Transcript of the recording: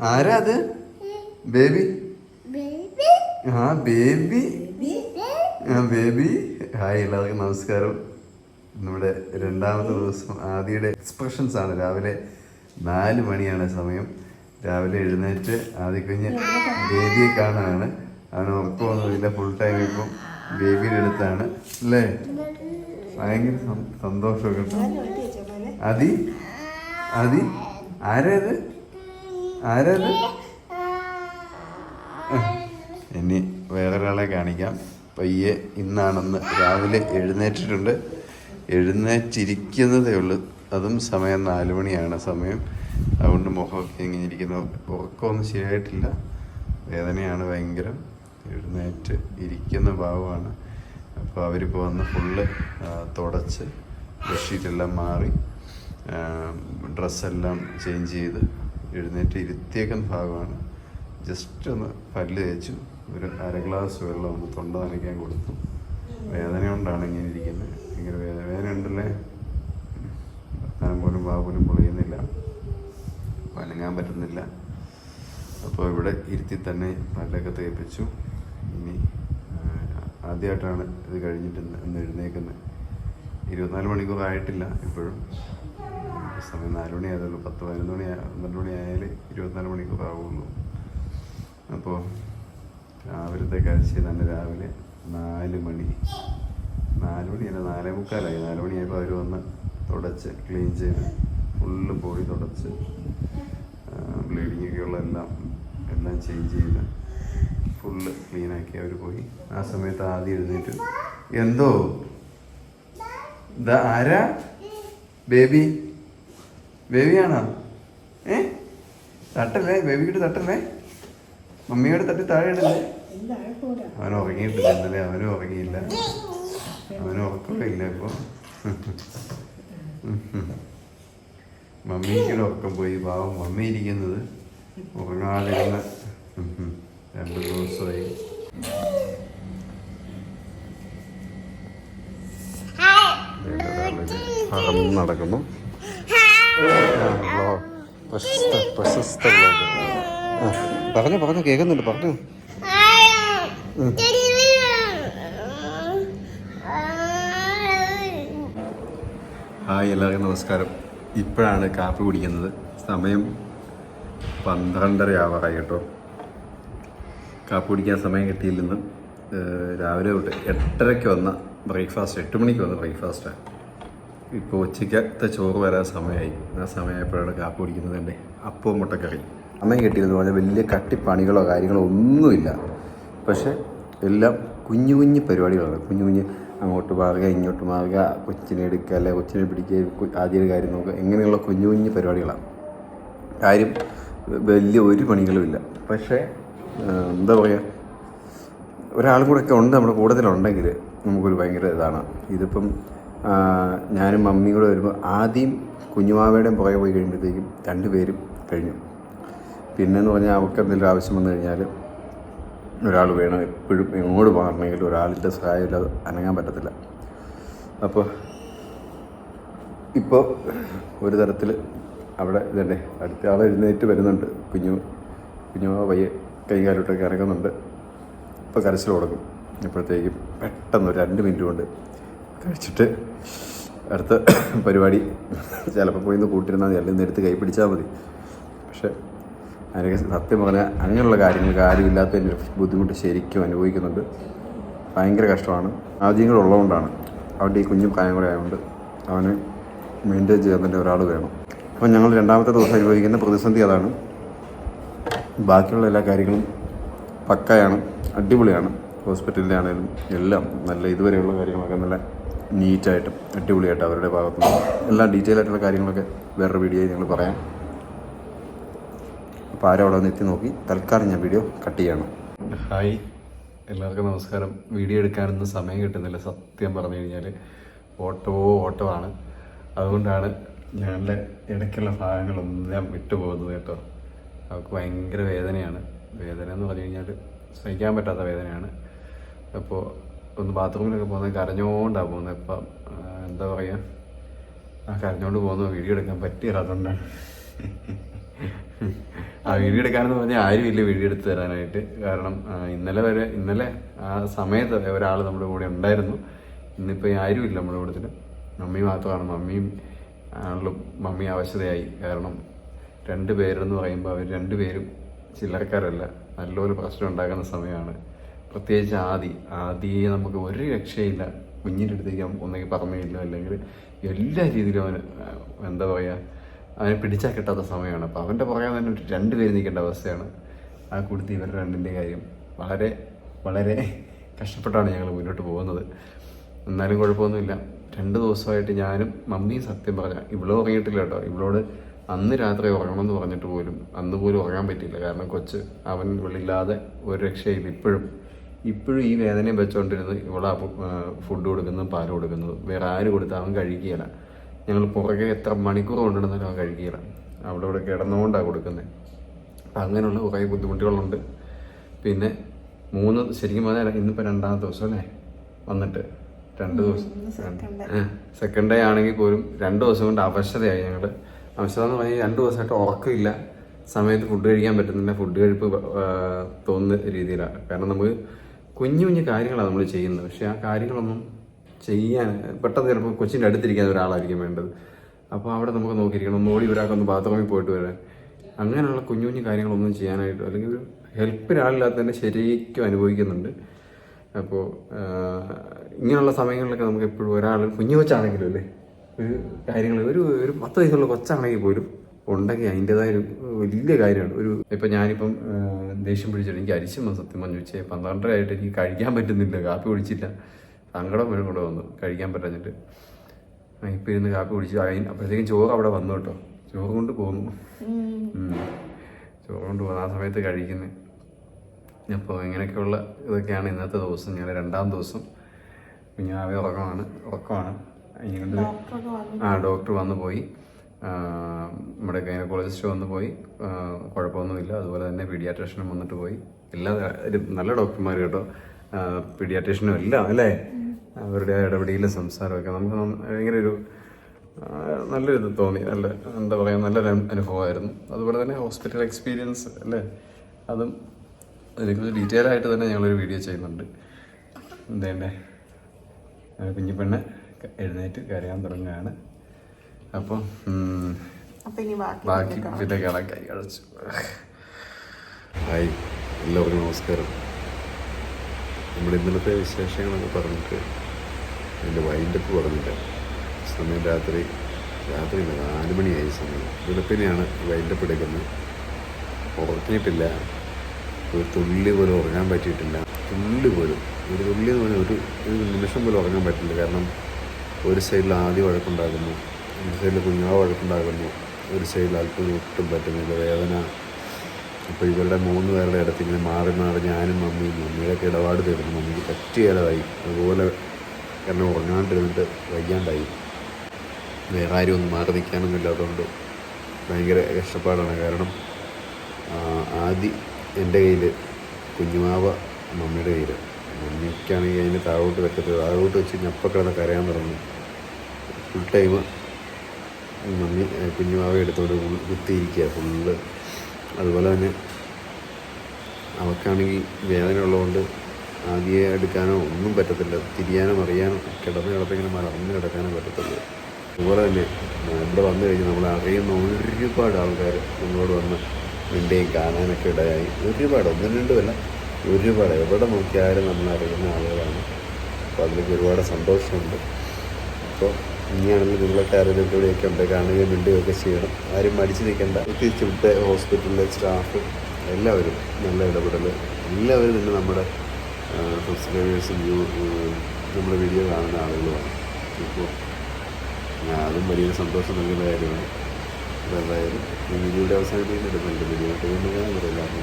ആരാ അത്? ബേബി? ആ ബേബി. ആ ബേബി. ഹായ് എല്ലാവർക്കും നമസ്കാരം. നമ്മുടെ രണ്ടാമത്തെ ദിവസം ആദ്യയുടെ എക്സ്പ്രഷൻസ് ആണ്. രാവിലെ നാല് മണിയാണ് സമയം. രാവിലെ എഴുന്നേറ്റ് ആദ്യ കഴിഞ്ഞ് ബേബിയെ കാണാനാണ്. അവന് ഉറക്കമൊന്നുമില്ല. ഫുൾ ടൈം ഇപ്പം ബേബിയുടെ അടുത്താണ്. അല്ലേ? ഭയങ്കര സന്തോഷമൊക്കെ. അതി അതി ആരേത് ആരേത്? ഇനി വേറൊരാളെ കാണിക്കാം. പയ്യെ ഇന്നാണെന്ന് രാവിലെ എഴുന്നേറ്റിട്ടുണ്ട്. എഴുന്നേറ്റിരിക്കുന്നതേ ഉള്ളൂ. അതും സമയം നാല് മണിയാണ് സമയം. അതുകൊണ്ട് മുഖമൊക്കെ ഇങ്ങനെ ഇരിക്കുന്നു ഉറക്കമൊന്നും ശരിയായിട്ടില്ല. വേദനയാണ് ഭയങ്കരം. എഴുന്നേറ്റ് ഇരിക്കുന്ന ഭാവമാണ്. അപ്പോൾ അവരിപ്പോൾ വന്ന് ഫുള്ള് തുടച്ച് ബെഡ്ഷീറ്റെല്ലാം മാറി ഡ്രസ്സെല്ലാം ചേഞ്ച് ചെയ്ത് എഴുന്നേറ്റ് ഇരുത്തിയേക്കുന്ന ഭാഗമാണ്. ജസ്റ്റ് ഒന്ന് പല്ല് തേച്ചു ഒരു അര ഗ്ലാസ് വെള്ളം ഒന്ന് തൊണ്ട നനയ്ക്കാൻ കൊടുത്തു. വേദന കൊണ്ടാണ് ഇങ്ങനെ ഇരിക്കുന്നത്. ഭയങ്കര വേദന. വേദന ഉണ്ടല്ലേ? വർത്താനം പോലും വാ പോലും പൊളിയുന്നില്ല. വനങ്ങാൻ പറ്റുന്നില്ല. അപ്പോൾ ഇവിടെ ഇരുത്തി തന്നെ പല്ലൊക്കെ തേപ്പിച്ചു. ഇനി ആദ്യമായിട്ടാണ് ഇത് കഴിഞ്ഞിട്ട് ഇന്ന് എഴുന്നേക്കുന്നത്. ഇരുപത്തിനാല് മണിക്കൂർ ആയിട്ടില്ല ഇപ്പോഴും. സമയം നാല് മണി ആയതുള്ളൂ പത്ത് പതിനൊന്ന് മണി പന്ത്രണ്ട് മണി ഇരുപത്തിനാല് മണിക്കൂർ ആകുമെന്നു അപ്പോൾ രാവിലത്തെ കാഴ്ച തന്നെ രാവിലെ നാല് മണി. നാല് മണിയല്ല നാലേ മുക്കാലായി. നാല് മണിയായപ്പോൾ അവർ വന്ന് തുടച്ച് ക്ലീൻ ചെയ്ത് ഫുള്ള് ബോഡി തുടച്ച് ബ്ലീഡിങ് ഒക്കെ ഉള്ള എല്ലാം എല്ലാം ചേഞ്ച് ചെയ്ത് ഫുള്ള് ക്ലീനാക്കി അവർ പോയി. ആ സമയത്ത് ആദ്യം എഴുന്നേറ്റ് എന്തോ? ഇതാ ആരാ? ബേബി? ബേബിയാണോ? ഏ? തട്ടല്ലേ? ബേബിയുടെ തട്ടല്ലേ? മമ്മിയോട് തട്ടി താഴെ ഇടല്ലേ അവൻ ഉറങ്ങിയിട്ടില്ല ഇന്നലെ. അവനും ഉറങ്ങിയില്ല. അവനും ഉറക്കമില്ല ഇപ്പോൾ മമ്മിക്ക് ഉറക്കം പോയി. പാവം മമ്മി ഇരിക്കുന്നത്. ഉറങ്ങാതിരുന്ന രണ്ട് ദിവസമായി. പറന്ന് നടക്കുന്നു. പറഞ്ഞു പറഞ്ഞു കേൾക്കുന്നുണ്ട് പറഞ്ഞു. ഹായ് എല്ലാവർക്കും നമസ്കാരം. ഇപ്പോഴാണ് കാപ്പി കുടിക്കുന്നത്. സമയം പന്ത്രണ്ടര ആവാറായി കേട്ടോ. കാപ്പി കുടിക്കാൻ സമയം കിട്ടിയില്ലെന്ന് രാവിലെ തൊട്ട് എട്ടരയ്ക്ക് വന്ന ബ്രേക്ക്ഫാസ്റ്റ് എട്ട് മണിക്ക് വന്ന ബ്രേക്ക്ഫാസ്റ്റാണ് ഇപ്പോൾ ഉച്ചയ്ക്കത്തെ ചോറ് വരാൻ സമയമായി ആ സമയമായപ്പോഴാണ് കാപ്പി കുടിക്കുന്നത് എന്റെ അപ്പവും മുട്ടക്കറി അമ്മ പറഞ്ഞാൽ വലിയ കട്ടിപ്പണികളോ കാര്യങ്ങളോ ഒന്നുമില്ല. പക്ഷേ എല്ലാം കുഞ്ഞു കുഞ്ഞു പരിപാടികളാണ്. കുഞ്ഞു കുഞ്ഞ് അങ്ങോട്ട് മാറുക ഇങ്ങോട്ട് മാറുക കൊച്ചിനെ എടുക്കുക അല്ലെ കൊച്ചിനെ പിടിക്കുക ആദ്യ കാര്യം നോക്കുക. ഇങ്ങനെയുള്ള കുഞ്ഞു കുഞ്ഞു പരിപാടികളാണ്. കാര്യം വലിയ ഒരു പണികളുമില്ല പക്ഷേ എന്താ പറയുക ഒരാളും കൂടെ ഒക്കെ ഉണ്ട് നമ്മുടെ കൂടുതലുണ്ടെങ്കിൽ നമുക്കൊരു ഭയങ്കര ഇതാണ്. ഇതിപ്പം ഞാനും മമ്മിയും കൂടെ വരുമ്പോൾ ആദ്യം കുഞ്ഞുമാവയുടെയും പുറകെ പോയി കഴിയുമ്പോഴത്തേക്കും രണ്ടുപേരും കഴിഞ്ഞു. പിന്നെന്ന് പറഞ്ഞാൽ അവർക്ക് എന്തെങ്കിലും ആവശ്യം വന്നു കഴിഞ്ഞാൽ ഒരാൾ വേണം. എപ്പോഴും എങ്ങോട്ട് പോകണമെങ്കിലും ഒരാളിന്റെ സഹായം ഇല്ലാതെ അനങ്ങാൻ പറ്റത്തില്ല. അപ്പോൾ ഇപ്പോൾ ഒരു തരത്തിൽ അവിടെ ഇതന്നെ. അടുത്ത ആൾ എഴുന്നേറ്റ് വരുന്നുണ്ട്. കുഞ്ഞു കുഞ്ഞു പയ്യെ കൈകാലോട്ടൊക്കെ ഇറങ്ങുന്നുണ്ട് ഇപ്പോൾ കരച്ചിൽ തുടങ്ങും. ഇപ്പോഴത്തേക്കും പെട്ടെന്ന് ഒരു രണ്ട് മിനിറ്റ് കൊണ്ട് കഴിച്ചിട്ട് അടുത്ത പരിപാടി ചിലപ്പോൾ പോയി ഒന്ന് കൂട്ടിരുന്നാൽ മതി അല്ലെങ്കിൽ എടുത്ത് കൈ പിടിച്ചാൽ മതി. പക്ഷേ അതിനൊക്കെ സത്യം പറഞ്ഞാൽ അങ്ങനെയുള്ള കാര്യങ്ങൾക്ക് ആരും ഇല്ലാത്തതിന്റെ ബുദ്ധിമുട്ട് ശരിക്കും അനുഭവിക്കുന്നുണ്ട്. ഭയങ്കര കഷ്ടമാണ്. ആദ്യം ഉള്ളതുകൊണ്ടാണ് അവന്റെ ഈ കുഞ്ഞു പ്രായം കൂടെ ആയതുകൊണ്ട് അവന് മെയിന്റെയിൻ ചെയ്യാൻ തന്നെ ഒരാൾ വേണം. അപ്പം ഞങ്ങൾ രണ്ടാമത്തെ ദിവസം അനുഭവിക്കുന്ന പ്രതിസന്ധി അതാണ്. ബാക്കിയുള്ള എല്ലാ കാര്യങ്ങളും പക്കയാണ് അടിപൊളിയാണ്. ഹോസ്പിറ്റലിന്റെ ആണെങ്കിലും എല്ലാം നല്ല ഇതുവരെയുള്ള കാര്യങ്ങളൊക്കെ നല്ല നീറ്റായിട്ടും അടിപൊളിയായിട്ട് അവരുടെ ഭാഗത്ത് നിന്ന് എല്ലാ ഡീറ്റെയിൽ ആയിട്ടുള്ള കാര്യങ്ങളൊക്കെ വേറൊരു വീഡിയോയിൽ ഞങ്ങൾ പറയാം. അപ്പോൾ ആരും അവിടെ നിന്ന് എത്തി നോക്കി. തൽക്കാലം ഞാൻ വീഡിയോ കട്ട് ചെയ്യണം. ഹായ് എല്ലാവർക്കും നമസ്കാരം. വീഡിയോ എടുക്കാനൊന്നും സമയം കിട്ടുന്നില്ല സത്യം പറഞ്ഞു കഴിഞ്ഞാൽ ഓട്ടോ ഓട്ടോ ആണ്. അതുകൊണ്ടാണ് ഞങ്ങളുടെ ഇടയ്ക്കുള്ള ഭാഗങ്ങളൊന്നും ഞാൻ വിട്ടുപോകുന്നത് കേട്ടോ. അവർക്ക് ഭയങ്കര വേദനയാണ്. വേദന എന്ന് പറഞ്ഞു കഴിഞ്ഞാൽ സഹിക്കാൻ പറ്റാത്ത വേദനയാണ്. അപ്പോൾ ഒന്ന് ബാത്റൂമിലൊക്കെ പോകുന്നത് കരഞ്ഞോണ്ടാണ് പോകുന്നത്. ഇപ്പം എന്താ പറയുക ആ കരഞ്ഞോണ്ട് പോകുന്നു. വീഡിയോ എടുക്കാൻ പറ്റിയില്ല അതുകൊണ്ടാണ്. ആ വീഡിയോ എടുക്കാനെന്ന് പറഞ്ഞാൽ ഇല്ല വീഡിയോ എടുത്ത് തരാനായിട്ട്. കാരണം ഇന്നലെ വരെ ഇന്നലെ ആ സമയത്ത് ഒരാൾ നമ്മുടെ കൂടെ ഉണ്ടായിരുന്നു. ഇന്നിപ്പോൾ ഇല്ല നമ്മുടെ കൂട്ടത്തിൽ മമ്മി മാത്രമാണ്. മമ്മിയും ആണല്ലോ മമ്മി അവശതയായി. കാരണം രണ്ട് പേരെന്ന് പറയുമ്പോൾ അവർ രണ്ടുപേരും ചില്ലറക്കാരല്ല. നല്ലൊരു പ്രശ്നം ഉണ്ടാക്കുന്ന സമയമാണ്. പ്രത്യേകിച്ച് ആദി. ആദിയെ നമുക്ക് ഒരു രക്ഷയില്ല. കുഞ്ഞിന്റെ അടുത്തേക്ക് ഒന്നെങ്കിൽ പറഞ്ഞില്ല. അല്ലെങ്കിൽ എല്ലാ രീതിയിലും അവന് എന്താ പറയുക അവനെ പിടിച്ചാൽ കിട്ടാത്ത സമയമാണ്. അപ്പോൾ അവന്റെ പുറകെ തന്നെ ഒരു രണ്ട് പേര് നിൽക്കേണ്ട അവസ്ഥയാണ്. ആ കൂടുതൽ ഇവരുടെ രണ്ടിന്റെ കാര്യം. വളരെ വളരെ കഷ്ടപ്പെട്ടാണ് ഞങ്ങൾ മുന്നോട്ട് പോകുന്നത്. എന്നാലും കുഴപ്പമൊന്നുമില്ല. രണ്ട് ദിവസമായിട്ട് ഞാനും മമ്മിയും സത്യം പറഞ്ഞ ഇവളോ ഉറങ്ങിയിട്ടില്ല കേട്ടോ. ഇവളോട് അന്ന് രാത്രി ഉറങ്ങണമെന്ന് പറഞ്ഞിട്ട് പോലും അന്ന് പോലും ഉറങ്ങാൻ പറ്റിയില്ല. കാരണം കൊച്ച് അവൻ ഇവളില്ലാതെ ഒരു രക്ഷയില്ല ഇപ്പോഴും. ഇപ്പോഴും ഈ വേദനയും വെച്ചുകൊണ്ടിരുന്നു ഇവളാ ഫുഡ് കൊടുക്കുന്നതും പാൽ കൊടുക്കുന്നതും വേറെ ആര് കൊടുത്താൽ അവൻ കഴിക്കുകയില്ല. ഞങ്ങൾ പുറകെ എത്ര മണിക്കൂർ കൊണ്ടിരുന്നാലും അവൻ കഴിക്കുകയില്ല. അവിടെ ഇവിടെ കിടന്നുകൊണ്ടാണ് കൊടുക്കുന്നത് അപ്പം അങ്ങനെയുള്ള കുറേ ബുദ്ധിമുട്ടുകളുണ്ട്. പിന്നെ മൂന്ന് ശരിക്കും പറഞ്ഞാൽ ഇന്നിപ്പോൾ രണ്ടാമത്തെ ദിവസം അല്ലേ? വന്നിട്ട് രണ്ട് ദിവസം. സെക്കൻഡ് ഡേ ആണെങ്കിൽ പോലും രണ്ട് ദിവസം കൊണ്ട് അവശതയായി ഞങ്ങൾ അവശത എന്ന് പറഞ്ഞാൽ രണ്ട് ദിവസമായിട്ട് ഉറക്കമില്ല. സമയത്ത് ഫുഡ് കഴിക്കാൻ പറ്റുന്നില്ല. ഫുഡ് കഴിപ്പ് തോന്നുന്ന രീതിയിലാണ്. കാരണം നമുക്ക് കുഞ്ഞു കുഞ്ഞു കാര്യങ്ങളാണ് നമ്മൾ ചെയ്യുന്നത്. പക്ഷെ ആ കാര്യങ്ങളൊന്നും ചെയ്യാൻ പെട്ടെന്ന് ചിലപ്പോൾ കൊച്ചിന്റെ അടുത്തിരിക്കാൻ ഒരാളായിരിക്കും വേണ്ടത്. അപ്പോൾ അവിടെ നമുക്ക് നോക്കിയിരിക്കണം. ഒന്ന് ഓടി ഒരാൾക്കൊന്ന് ബാത്റൂമിൽ പോയിട്ട് വരാൻ. അങ്ങനെയുള്ള കുഞ്ഞു കുഞ്ഞു കാര്യങ്ങളൊന്നും ചെയ്യാനായിട്ട് അല്ലെങ്കിൽ ഒരു തന്നെ ശരിക്കും അനുഭവിക്കുന്നുണ്ട്. അപ്പോൾ ഇങ്ങനെയുള്ള സമയങ്ങളിലൊക്കെ നമുക്ക് എപ്പോഴും ഒരാൾ കുഞ്ഞു കൊച്ചാണെങ്കിലും അല്ലേ? ഒരു കാര്യങ്ങൾ ഒരു ഒരു പത്ത് വയസ്സുള്ള കൊച്ചാണെങ്കിൽ പോലും ഉണ്ടെങ്കിൽ അതിന്റെതായ ഒരു വലിയ കാര്യമാണ്. ഒരു ഇപ്പം ഞാനിപ്പം ദേഷ്യം പിടിച്ചിട്ട് എനിക്ക് അരിശം വന്നു. സത്യം പറഞ്ഞു വെച്ചാൽ പന്ത്രണ്ടര ആയിട്ട് എനിക്ക് കഴിക്കാൻ പറ്റുന്നില്ല. കാപ്പി കുടിച്ചില്ല. സങ്കടം വരും കൂടെ വന്നു. കഴിക്കാൻ പറ്റാഞ്ഞിട്ട്. ഇപ്പം ഇരുന്ന് കാപ്പി കുടിച്ചു അതിന് അപ്പോഴത്തേക്കും ചോറ് അവിടെ വന്നു കേട്ടോ. ചോറ് കൊണ്ട് പോന്നു. ചോറ് കൊണ്ട് പോകുന്ന ആ സമയത്ത് കഴിക്കുന്നത് അപ്പോൾ ഇങ്ങനെയൊക്കെയുള്ള ഇതൊക്കെയാണ് ഇന്നത്തെ ദിവസം. ഞാൻ രണ്ടാം ദിവസം. കുഞ്ഞാവെ ഉറക്കമാണ്. ഉറക്കമാണ്. ഇങ്ങോട്ട് ആ ഡോക്ടർ വന്നു പോയി. നമ്മുടെ ഗൈനക്കോളജിസ്റ്റ് വന്നു പോയി. കുഴപ്പമൊന്നുമില്ല. അതുപോലെ തന്നെ പീഡിയാട്രീഷ്യനും വന്നിട്ട് പോയി. എല്ലാ നല്ല ഡോക്ടർമാർ കേട്ടോ. പീഡിയാട്രീഷ്യനും എല്ലാം അല്ലേ? അവരുടെ ഇടപെടിയിലും സംസാരമൊക്കെ നമുക്ക് ഭയങ്കര ഒരു നല്ലൊരു തോന്നി. നല്ല എന്താ പറയുക നല്ലൊരു അനുഭവമായിരുന്നു. അതുപോലെ തന്നെ ഹോസ്പിറ്റൽ എക്സ്പീരിയൻസ് അല്ലേ? അതും അതിനെക്കുറിച്ച് ഡീറ്റെയിൽ ആയിട്ട് തന്നെ ഞങ്ങളൊരു വീഡിയോ ചെയ്യുന്നുണ്ട്. എന്തേണ്ടേ പെണ്ണ് എഴുന്നേറ്റ് കരയാൻ തുടങ്ങുകയാണ്. അപ്പൊ ബാക്കി ബാക്കി പിന്നെ കാണാൻ കൈ അടച്ചു ഹായ് എല്ലാവർക്കും നമസ്കാരം. നമ്മുടെ ഇന്നലത്തെ വിശേഷങ്ങളൊക്കെ പറഞ്ഞിട്ട് എന്റെ വൈൻഡപ്പ് പറഞ്ഞിട്ട് സമയം രാത്രി രാത്രി നാല് മണിയായി സമയം. വെളുപ്പിനെയാണ് വൈൻഡപ്പ് എടുക്കുന്നത്. ഉറങ്ങിയിട്ടില്ല. ഒരു തുള്ളി പോലും ഉറങ്ങാൻ പറ്റിയിട്ടില്ല. തുള്ളി പോലും. ഒരു തുള്ളി എന്ന് പറഞ്ഞാൽ ഒരു ഒരു നിമിഷം പോലും ഉറങ്ങാൻ പറ്റില്ല. കാരണം ഒരു സൈഡിൽ ആദ്യം വഴക്കുണ്ടാകുന്നു. ഒരു സൈഡിൽ കുഞ്ഞാവ് വഴക്കുണ്ടാകുന്നു ഒരു സൈഡിൽ അല്പം ഒട്ടും പറ്റുന്നില്ല. വേദന. അപ്പോൾ ഇവരുടെ മൂന്ന് പേരുടെ ഇടത്ത് ഇങ്ങനെ മാറി മാറി ഞാനും മമ്മിയും മമ്മിയുടെയൊക്കെ ഇടപാട് തീർന്നു. മമ്മിക്ക് പറ്റിയാലതായി. അതുപോലെ കാരണം ഉറങ്ങാണ്ടിരുന്നിട്ട് വയ്യാണ്ടായി. വേറെ ആരും ഒന്നും മാറി നിൽക്കാനൊന്നും ഇല്ലാത്തതുകൊണ്ട് ഭയങ്കര കഷ്ടപ്പാടാണ്. കാരണം ആദി ആദ്യം എന്റെ കയ്യിൽ കുഞ്ഞുമാവ മമ്മിയുടെ കയ്യിൽ മമ്മിക്കാണെങ്കിൽ അതിന് താഴോട്ട് വെക്കത്തില്ല. താഴോട്ട് വെച്ച് ഞപ്പ കിടന്ന് കരയാൻ തുടങ്ങി. ഫുൾ ടൈം മമ്മി കുഞ്ഞുമാവ എടുത്തോട് കുത്തിയിരിക്കുക ഫുള്ള്. അതുപോലെ തന്നെ അവൾക്കാണെങ്കിൽ വേദന ഉള്ളതുകൊണ്ട് ആദ്യം എടുക്കാനോ ഒന്നും പറ്റത്തില്ല. തിരിയാനോ മറിയാനോ കിടന്ന് കിടപ്പിങ്ങനെ മറന്ന് കിടക്കാനോ പറ്റത്തുള്ളൂ. അതുപോലെ തന്നെ ഇവിടെ വന്നു കഴിഞ്ഞാൽ നമ്മൾ അറിയുന്ന ഒരുപാട് ആൾക്കാർ നമ്മളോട് വന്ന് മിണ്ടുകയും കാണാനൊക്കെ ഇടയായി. ഒരുപാട് ഒന്നും രണ്ടുമല്ല ഒരുപാട്. എവിടെ നോക്കിയാലും നമ്മൾ അറിയുന്ന ആളുകളാണ്. അപ്പോൾ അതിലേക്ക് ഒരുപാട് സന്തോഷമുണ്ട്. അപ്പോൾ ഇനിയാണെങ്കിൽ നിങ്ങളൊക്കെ ആരെങ്കിലും ഇവിടെയൊക്കെ ഉണ്ട് കാണുകയും മിണ്ടുകയൊക്കെ ചെയ്യണം. ആരും മടിച്ചു നിൽക്കേണ്ട. പ്രത്യേകിച്ച് ഇവിടുത്തെ ഹോസ്പിറ്റലിലെ സ്റ്റാഫ് എല്ലാവരും നല്ല ഇടപെടൽ. എല്ലാവരും തന്നെ നമ്മുടെ സബ്സ്ക്രൈബേഴ്സും നമ്മുടെ വീഡിയോ കാണുന്ന ആളുകളുമാണ്. ഇപ്പോൾ അതും വലിയൊരു സന്തോഷം നൽകുന്ന കാര്യമാണ്. എന്തായാലും ഈ വീഡിയോയുടെ അവസാനിപ്പിക്കുന്നുണ്ട് എന്റെ വീഡിയോ എല്ലാവർക്കും